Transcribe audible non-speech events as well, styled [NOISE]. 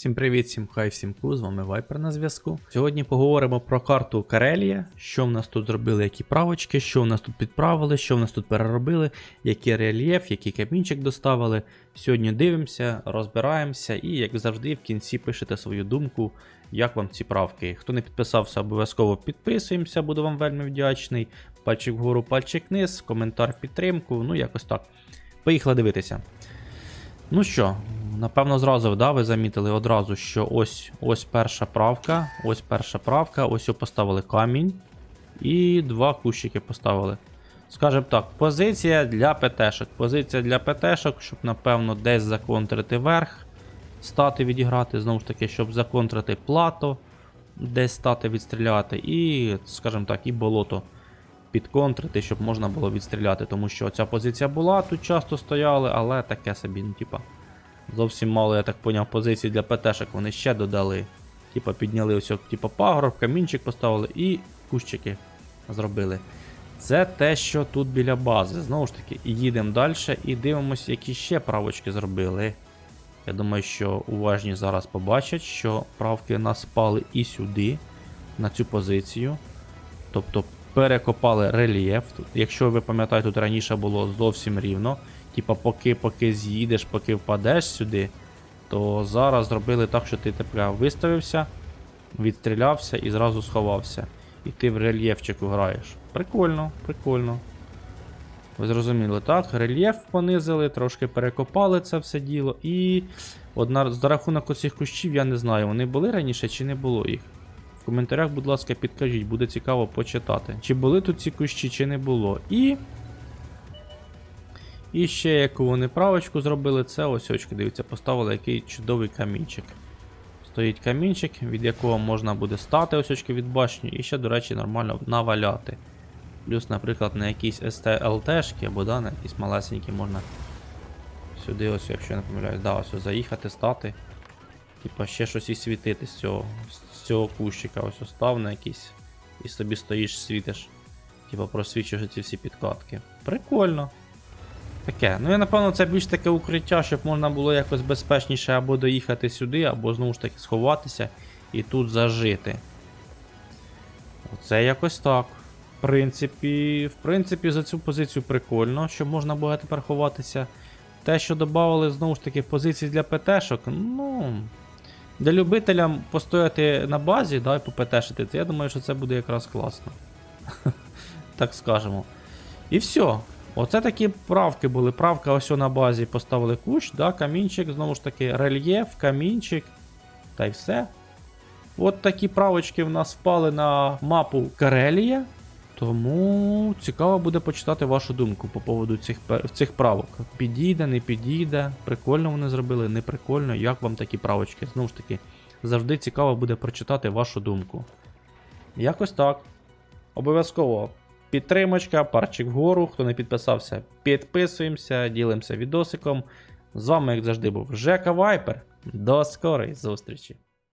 Всім привіт, всім хай, всім ку, з вами Вайпер на зв'язку. Сьогодні поговоримо про карту Карелія, що в нас тут зробили, які правочки, що в нас тут підправили, що в нас тут переробили, який рельєф, який камінчик доставили. Сьогодні дивимося, розбираємося і, як завжди, в кінці пишете свою думку, як вам ці правки. Хто не підписався, обов'язково підписуємося, буду вам вельми вдячний. Пальчик вгору, пальчик вниз, коментар в підтримку, ну якось так. Поїхали дивитися. Ну що, напевно, зразу да, ви замітили одразу, що ось ось перша правка, ось перша правка, ось поставили камінь. І два кущики поставили. Скажем так, позиція для ПТшок. Позиція для ПТшок, щоб, напевно, десь законтрити верх, стати відіграти, знову ж таки, щоб законтрити плато, десь стати відстріляти, і, скажімо так, і болото підконтрити, щоб можна було відстріляти. Тому що ця позиція була, тут часто стояли, але таке собі, ну, типа, зовсім мало, я так поняв, позицій для ПТшок вони ще додали. Типа підняли ось, типа, пагорб, камінчик поставили і кущики зробили. Це те, що тут біля бази. Знову ж таки, їдемо далі і дивимося, які ще правочки зробили. Я думаю, що уважні зараз побачать, що правки нас спали і сюди, на цю позицію. Тобто перекопали рельєф. Якщо ви пам'ятаєте, тут раніше було зовсім рівно. Типа, поки поки з'їдеш, поки впадеш сюди, то зараз зробили так, що ти тепер виставився, відстрілявся і зразу сховався. І ти в рельєфчику граєш. Прикольно, прикольно. Ви зрозуміли, так? Рельєф понизили, трошки перекопали це все діло. І одна за рахунок оцих кущів, я не знаю, вони були раніше чи не було їх. В коментарях, будь ласка, підкажіть, буде цікаво почитати. Чи були тут ці кущі, чи не було. І. І ще яку вони правочку зробили, це ось очки, дивіться, поставили який чудовий камінчик. Стоїть камінчик, від якого можна буде стати ось очки від башні, і ще, до речі, нормально наваляти. Плюс, наприклад, на якісь STLT-шки або да, на якісь малесенькі можна сюди, ось, якщо я не помиляюсь, да, ось заїхати, стати. Типа ще щось і світити з цього, з цього кущика. Ось став на якийсь. І собі стоїш, світиш. Типа просвічуєш ці всі підкатки. Прикольно. Таке. Ну я напевно це більш таке укриття, щоб можна було якось безпечніше або доїхати сюди, або знову ж таки сховатися і тут зажити. Оце якось так. В принципі, в принципі, за цю позицію прикольно, що можна було тепер ховатися. Те, що додали, знову ж таки, позиції для ПТшок, ну. Для любителя постояти на базі, да, і попетешити, то я думаю, що це буде якраз класно. [LAUGHS] так скажемо. І все. Оце такі правки були. Правка ось на базі поставили кущ, да, камінчик, знову ж таки, рельєф, камінчик. Та й все. От такі правочки в нас впали на мапу Карелія. Тому цікаво буде почитати вашу думку по поводу цих, цих правок. Підійде, не підійде, прикольно вони зробили, не прикольно, як вам такі правочки. Знову ж таки, завжди цікаво буде прочитати вашу думку. Якось так. Обов'язково підтримочка, парчик вгору. Хто не підписався, підписуємося, ділимося відосиком. З вами, як завжди, був Жека Вайпер. До скорої зустрічі!